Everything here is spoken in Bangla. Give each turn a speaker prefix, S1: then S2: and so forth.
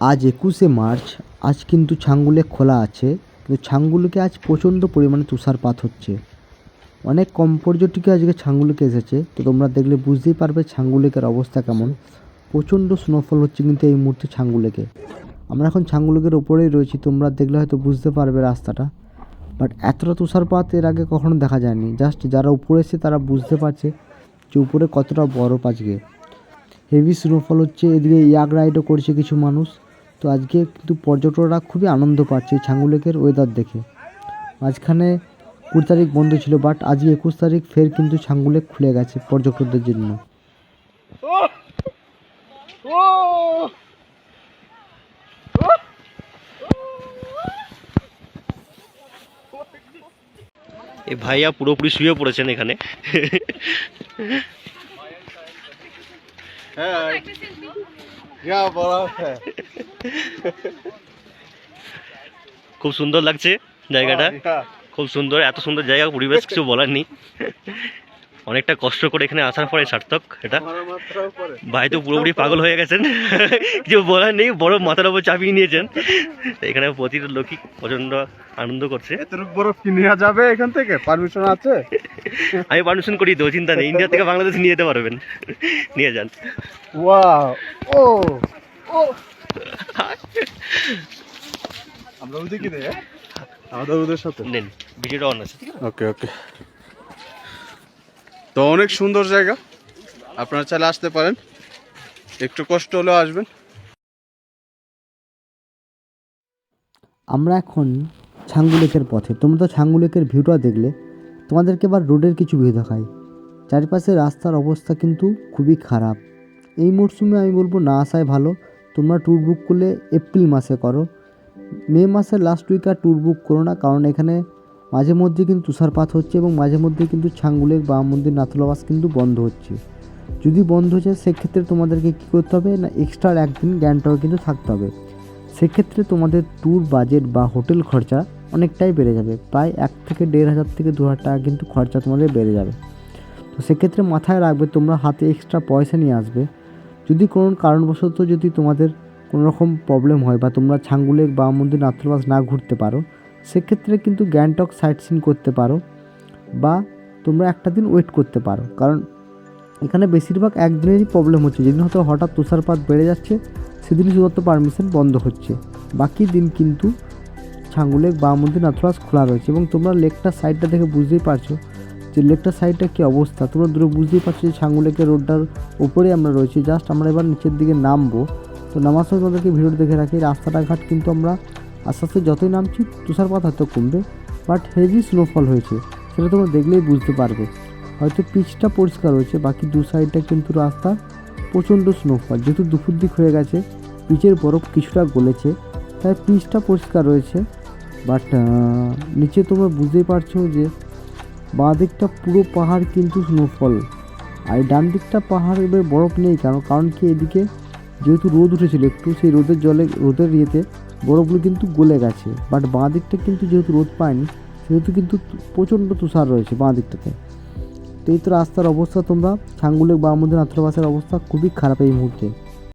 S1: আজ একুশে মার্চ, আজ কিন্তু ছাঙ্গুলে খোলা আছে, কিন্তু ছাঙ্গুলিকে আজ প্রচণ্ড পরিমাণে তুষারপাত হচ্ছে। অনেক কম পর্যটকই আজকে ছাঙ্গুলিকে এসেছে, তো তোমরা দেখলে বুঝতেই পারবে ছাঙ্গুলিকের অবস্থা কেমন। প্রচণ্ড স্নোফল হচ্ছে কিন্তু এই মুহূর্তে ছাঙ্গুলেকে। আমরা এখন ছাঙ্গুলিকের ওপরেই রয়েছি, তোমরা দেখলে হয়তো বুঝতে পারবে রাস্তাটা। বাট এতটা তুষারপাত এর আগে কখনো দেখা যায়নি, জাস্ট যারা উপরে এসে তারা বুঝতে পারছে যে উপরে কতটা বরফ আজকে। হেভি স্নোফল হচ্ছে, এদিকে ইয়াক রাইডও করছে কিছু মানুষ। তো আজকে কিন্তু পর্যটকরা খুবই আনন্দ পাচ্ছে এই ছাঙ্গুলেকের ওয়েদার দেখে। মাঝখানে কুড়ি তারিখ বন্ধ ছিল বাট আজকে একুশ তারিখ ফের কিন্তু ছাঙ্গুলেক খুলে গেছে পর্যটকদের জন্য।
S2: এই ভাইয়া পুরোপুরি শুয়ে পড়েছেন এখানে।
S3: क्या बड़ा है
S2: খুব সুন্দর লাগছে জায়গাটা খুব সুন্দর এত সুন্দর জায়গা পরিবেশ কিছু বলার নেই অনেকটা কষ্ট করে এখানে আসার পরে সার্থক এটা। ভাই তো পুরোপুরি পাগল হয়ে গেছেন। কিছু বলার নেই বড় মাথার উপর চাপিয়ে নিয়েছেন। এখানে প্রতিটা লোকই প্রচণ্ড আনন্দ করছে।
S3: বরফ যাবে এখান থেকে? পারমিশন আছে?
S2: আমি পারমিশন করি দো চিন্তা নেই। ইন্ডিয়া থেকে বাংলাদেশ নিয়ে যেতে পারবেন। নিয়ে যান।
S3: ও। ও। আমরা ওদিকে দেয় হ্যাঁ? আমাদের ওদের সাথে।
S2: নেন ভিডিওটা অন আছে।
S3: ওকে ওকে তো অনেক সুন্দর জায়গা। আপনারা চাইলে আসতে পারেন। একটু কষ্ট হলেও আসবেন।
S1: আমরা এখন ছাঙ্গুলেকের পথে। তোমরা তো ছাঙ্গুলেকের ভিউটা দেখলে। তোমাদেরকে এবার রোডের কিছু ভিউ দেখাই। চারিপাশে রাস্তার অবস্থা কিন্তু খুবই খারাপ। এই মরশুমে আমি বলব না আসাই ভালো। তোমরা ট্যুর বুক করলে এপ্রিল মাসে করো। মে মাসের লাস্ট উইক আর ট্যুর বুক করো না। কারণ এখানে মাঝে মধ্যে কিন্তু তুষারপাত হচ্ছে এবং মাঝে মধ্যে কিন্তু ছাঙ্গুলেক বা মন্দির নাথুলাবাস কিন্তু বন্ধ হচ্ছে। যদি বন্ধ হচ্ছে সেক্ষেত্রে তোমাদেরকে কী করতে হবে? না এক্সট্রা একদিন গ্যাংটকে কিন্তু থাকতে হবে। সেক্ষেত্রে তোমাদের ট্যুর বাজেট বা হোটেল খরচা অনেকটাই বেড়ে যাবে। প্রায় এক থেকে দেড় হাজার থেকে দু হাজার টাকা কিন্তু খরচা তোমাদের বেড়ে যাবে। তো সেক্ষেত্রে মাথায় রাখবে, তোমরা হাতে এক্সট্রা পয়সা নিয়ে আসবে। যদি কোনো কারণবশত যদি তোমাদের কোনো রকম প্রবলেম হয় বা তোমরা ছাঙ্গুলেক বা মন্দির নাথুরবাস না ঘুরতে পারো সেক্ষেত্রে কিন্তু গ্যাংটক সাইট সিন করতে পারো বা তোমরা একটা দিন ওয়েট করতে পারো। কারণ এখানে বেশিরভাগ একদিনেরই প্রবলেম হচ্ছে। যেদিন হয়তো হঠাৎ তুষারপাত বেড়ে যাচ্ছে, সেদিনই শুধুমাত্র পারমিশন বন্ধ হচ্ছে। বাকি দিন কিন্তু ছাঙ্গুলেক বা মন্দির নাথুরাস খোলা রয়েছে এবং তোমরা লেকটার সাইডটা দেখে বুঝতেই পারছ যে লেকটার সাইডটা কী অবস্থা। তোমরা দূরে বুঝতেই পারছ যে ছাঙ্গুলেকের রোডটার উপরেই আমরা রয়েছি। জাস্ট আমরা এবার নিচের দিকে নামবো। তো নামার সময় তোমাদেরকে ভিডিও দেখে রাখি। রাস্তাটা ঘাট কিন্তু আমরা আস্তে আস্তে যতই নামছি তুষারপাত হয়তো কমবে। বাট হেভি স্নোফল হয়েছে, সেটা তোমরা দেখলেই বুঝতে পারবে। হয়তো পিচটা পরিষ্কার হয়েছে, বাকি দু সাইডটা কিন্তু রাস্তা প্রচণ্ড স্নোফল যেহেতু দুপুর দিক হয়ে গেছে পিচের বরফ কিছুটা গলেছে, তাই পিচটা পরিষ্কার রয়েছে। বাট নিচে তোমরা বুঝতেই পারছ যে বাঁ দিকটা পুরো পাহাড় কিন্তু স্নোফল আর ডান দিকটা পাহাড় এবার বরফ নেই, কারণ কারণ কি এদিকে যেহেতু রোদ উঠেছিল, একটু সেই রোদের জলে, রোদের ইয়েতে বরফগুলো কিন্তু গলে গেছে। বাট বাঁ দিকটা কিন্তু যেহেতু রোদ পায়নি, সেহেতু কিন্তু প্রচণ্ড তুষার রয়েছে বাঁ দিকটাতে। তো এই তো রাস্তার অবস্থা তোমরা। ছাঙ্গুলের বা আমাদের নাথুরাবাসের অবস্থা খুবই খারাপ এই মুহূর্তে।